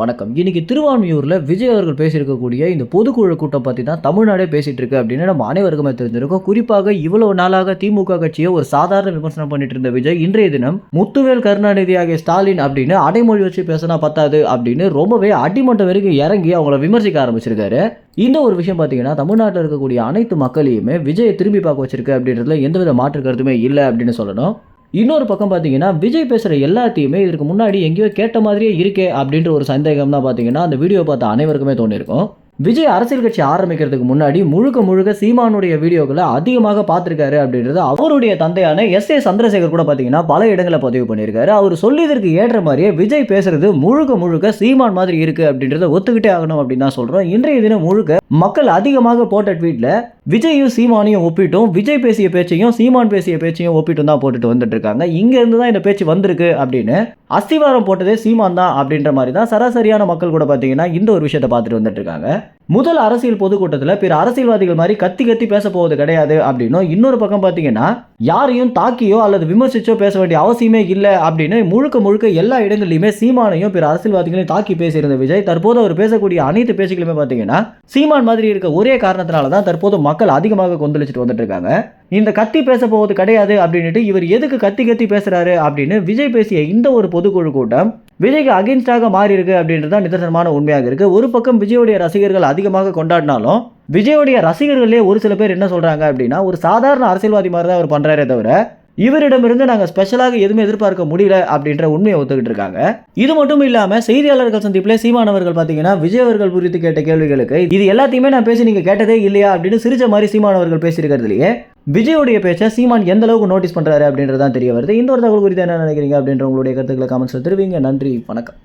வணக்கம். இன்னைக்கு திருவான்மியூரில் விஜய் அவர்கள் பேசியிருக்கக்கூடிய இந்த பொதுக்குழு கூட்டம் பற்றி தான் தமிழ்நாடே பேசிகிட்டு இருக்கு அப்படின்னு நம்ம அனைவருக்குமே தெரிஞ்சிருக்கோம். குறிப்பாக இவ்வளவு நாளாக திமுக கட்சியை ஒரு சாதாரண விமர்சனம் பண்ணிட்டு இருந்த விஜய் இன்றைய தினம் முத்துவேல் கருணாநிதி ஆகிய ஸ்டாலின் அப்படின்னு அடைமொழி வச்சு பேசினா பத்தாது அப்படின்னு ரொம்பவே அடிமட்டம் வரைக்கும் இறங்கி அவங்கள விமர்சிக்க ஆரம்பிச்சிருக்காரு. இந்த ஒரு விஷயம் பார்த்தீங்கன்னா தமிழ்நாட்டில் இருக்கக்கூடிய அனைத்து மக்களையுமே விஜயை திரும்பி பார்க்க வச்சிருக்கு அப்படின்றதுல எந்தவித மாற்று கருத்துமே இல்லை அப்படின்னு சொல்லணும். இன்னொரு பக்கம் பார்த்தீங்கன்னா விஜய் பேசுகிற எல்லாத்தையுமே இதற்கு முன்னாடி எங்கேயோ கேட்ட மாதிரியே இருக்கே அப்படின்ற ஒரு சந்தேகம் தான் பார்த்தீங்கன்னா அந்த வீடியோ பார்த்த அனைவருக்குமே தோணியிருக்கும் விஜய் அரசியல் கட்சி ஆரம்பிக்கிறதுக்கு முன்னாடி முழுக்க முழுக்க சீமானுடைய வீடியோக்களை அதிகமாக பார்த்துருக்காரு அப்படின்றது அவருடைய தந்தையான எஸ் ஏ சந்திரசேகர் கூட பார்த்தீங்கன்னா பல இடங்களை பதிவு பண்ணியிருக்காரு. அவர் சொல்லியதற்கு ஏற்ற மாதிரியே விஜய் பேசுறது முழுக்க முழுக்க சீமான் மாதிரி இருக்குது அப்படின்றத ஒத்துக்கிட்டே ஆகணும் அப்படின்னு தான் சொல்கிறோம் இன்றைய தினம் முழுக்க மக்கள் அதிகமாக போட்ட ட்வீட்டில் விஜயும் சீமானையும் ஒப்பிட்டும் விஜய் பேசிய பேச்சையும் சீமான் பேசிய பேச்சையும் ஒப்பிட்டும் தான் போட்டுட்டு வந்துட்டு இருக்காங்க இருந்து தான் இந்த பேச்சு வந்திருக்கு அப்படின்னு அஸ்திவாரம் போட்டதே சீமான் தான் அப்படின்ற மாதிரி தான் சராசரியான மக்கள் கூட பார்த்தீங்கன்னா இந்த ஒரு விஷயத்தை பார்த்துட்டு வந்துட்டு இருக்காங்க முதல் அரசியல் பொதுக்கூட்டத்தில் பிற அரசியல்வாதிகள் மாதிரி கத்தி கத்தி பேச போவது கிடையாது அப்படின்னும் இன்னொரு பக்கம் பார்த்தீங்கன்னா யாரையும் தாக்கியோ அல்லது விமர்சிச்சோ பேச வேண்டிய அவசியமே இல்லை அப்படின்னு முழுக்க முழுக்க எல்லா இடங்கள்லையுமே சீமானையும் பிற அரசியல்வாதிகளையும் தாக்கி பேசியிருந்த விஜய் தற்போது அவர் பேசக்கூடிய அனைத்து பேச்சுகளுமே பார்த்தீங்கன்னா சீமான் மாதிரி இருக்க ஒரே காரணத்தினால தான் தற்போது மக்கள் அதிகமாக கொந்தளிச்சுட்டு வந்துட்டு இருக்காங்க. இந்த கத்தி பேச போவது கிடையாது அப்படின்ட்டு இவர் எதுக்கு கத்தி கத்தி பேசுறாரு அப்படின்னு விஜய் பேசிய இந்த ஒரு பொதுக்குழு கூட்டம் விஜய்க்கு அகேன்ஸ்டாக மாறி இருக்கு அப்படின்றது தான் நிதர்சனமான உண்மையாக இருக்குது ஒரு பக்கம் விஜயோடைய ரசிகர்கள் அதிகமாக கொண்டாடினாலும் விஜயோடைய ரசிகர்களே ஒரு சில பேர் என்ன சொல்கிறாங்க அப்படின்னா ஒரு சாதாரண அரசியல்வாதி மாதிரி தான் அவர் பண்ணுறாரே தவிர இவரிடமிருந்து நாங்கள் ஸ்பெஷலாக எதுவுமே எதிர்பார்க்க முடியல அப்படின்ற உண்மையை ஒத்துக்கிட்டு இருக்காங்க. இது மட்டும் இல்லாமல் செய்தியாளர்கள் சந்திப்பில் சீமானவர்கள் பார்த்தீங்கன்னா விஜய் அவர்கள் குறித்து கேட்ட கேள்விகளுக்கு இது எல்லாத்தையுமே நான் பேசி நீங்கள் கேட்டதே இல்லையா அப்படின்னு சிரிச்ச மாதிரி சீமானவர்கள் பேசியிருக்கிறதுலையே விஜயோடைய பேச்சை சீமான் எந்த அளவுக்கு நோட்டீஸ் பண்ணுறாரு அப்படின்றதான் தெரிய வருது. இந்த ஒரு தகவல் குறித்து என்ன நினைக்கிறீங்க அப்படின்ற உங்களுடைய கருத்துக்களை கமெண்ட்ஸில் தெரிவிங்க. நன்றி வணக்கம்.